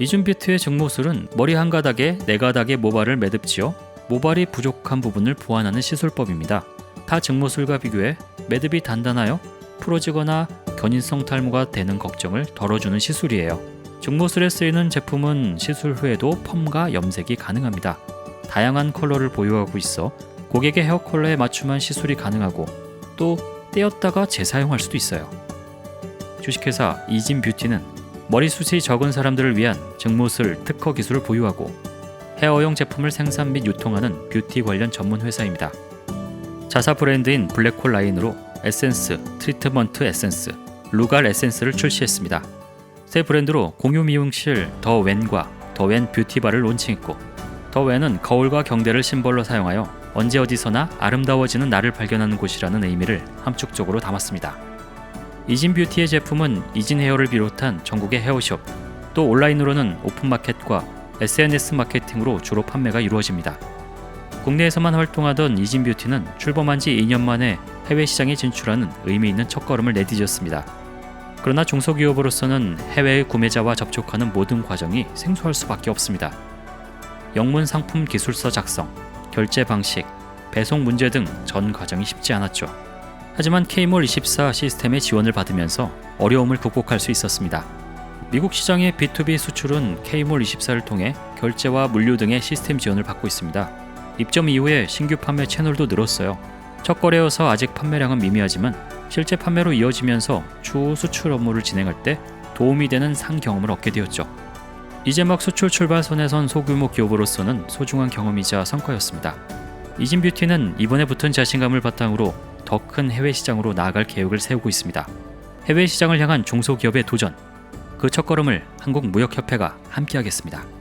이준비트의 증모술은 머리 한 가닥에 네 가닥의 모발을 매듭지어 모발이 부족한 부분을 보완하는 시술법입니다. 타 증모술과 비교해 매듭이 단단하여 풀어지거나 견인성 탈모가 되는 걱정을 덜어주는 시술이에요. 증모술에 쓰이는 제품은 시술 후에도 펌과 염색이 가능합니다. 다양한 컬러를 보유하고 있어 고객의 헤어 컬러에 맞춤한 시술이 가능하고 또 떼었다가 재사용할 수도 있어요. 주식회사 이진 뷰티는 머리숱이 적은 사람들을 위한 증모술 특허 기술을 보유하고 헤어용 제품을 생산 및 유통하는 뷰티 관련 전문 회사입니다. 자사 브랜드인 블랙홀 라인으로 에센스, 트리트먼트 에센스, 루갈 에센스를 출시했습니다. 새 브랜드로 공유 미용실 더 웬과 더웬 뷰티바를 론칭했고 더 웬은 거울과 경대를 심벌로 사용하여 언제 어디서나 아름다워지는 나를 발견하는 곳이라는 의미를 함축적으로 담았습니다. 이진 뷰티의 제품은 이진 헤어를 비롯한 전국의 헤어숍, 또 온라인으로는 오픈마켓과 SNS 마케팅으로 주로 판매가 이루어집니다. 국내에서만 활동하던 이진 뷰티는 출범한 지 2년 만에 해외 시장에 진출하는 의미 있는 첫걸음을 내디뎠습니다. 그러나 중소기업으로서는 해외의 구매자와 접촉하는 모든 과정이 생소할 수밖에 없습니다. 영문 상품 기술서 작성, 결제 방식, 배송 문제 등 전 과정이 쉽지 않았죠. 하지만 K몰 24 시스템의 지원을 받으면서 어려움을 극복할 수 있었습니다. 미국 시장의 B2B 수출은 K몰 24를 통해 결제와 물류 등의 시스템 지원을 받고 있습니다. 입점 이후에 신규 판매 채널도 늘었어요. 첫 거래여서 아직 판매량은 미미하지만 실제 판매로 이어지면서 추후 수출 업무를 진행할 때 도움이 되는 상 경험을 얻게 되었죠. 이제 막 수출 출발선에 선 소규모 기업으로서는 소중한 경험이자 성과였습니다. 이진 뷰티는 이번에 붙은 자신감을 바탕으로 더 큰 해외 시장으로 나아갈 계획을 세우고 있습니다. 해외 시장을 향한 중소기업의 도전. 그 첫걸음을 한국무역협회가 함께하겠습니다.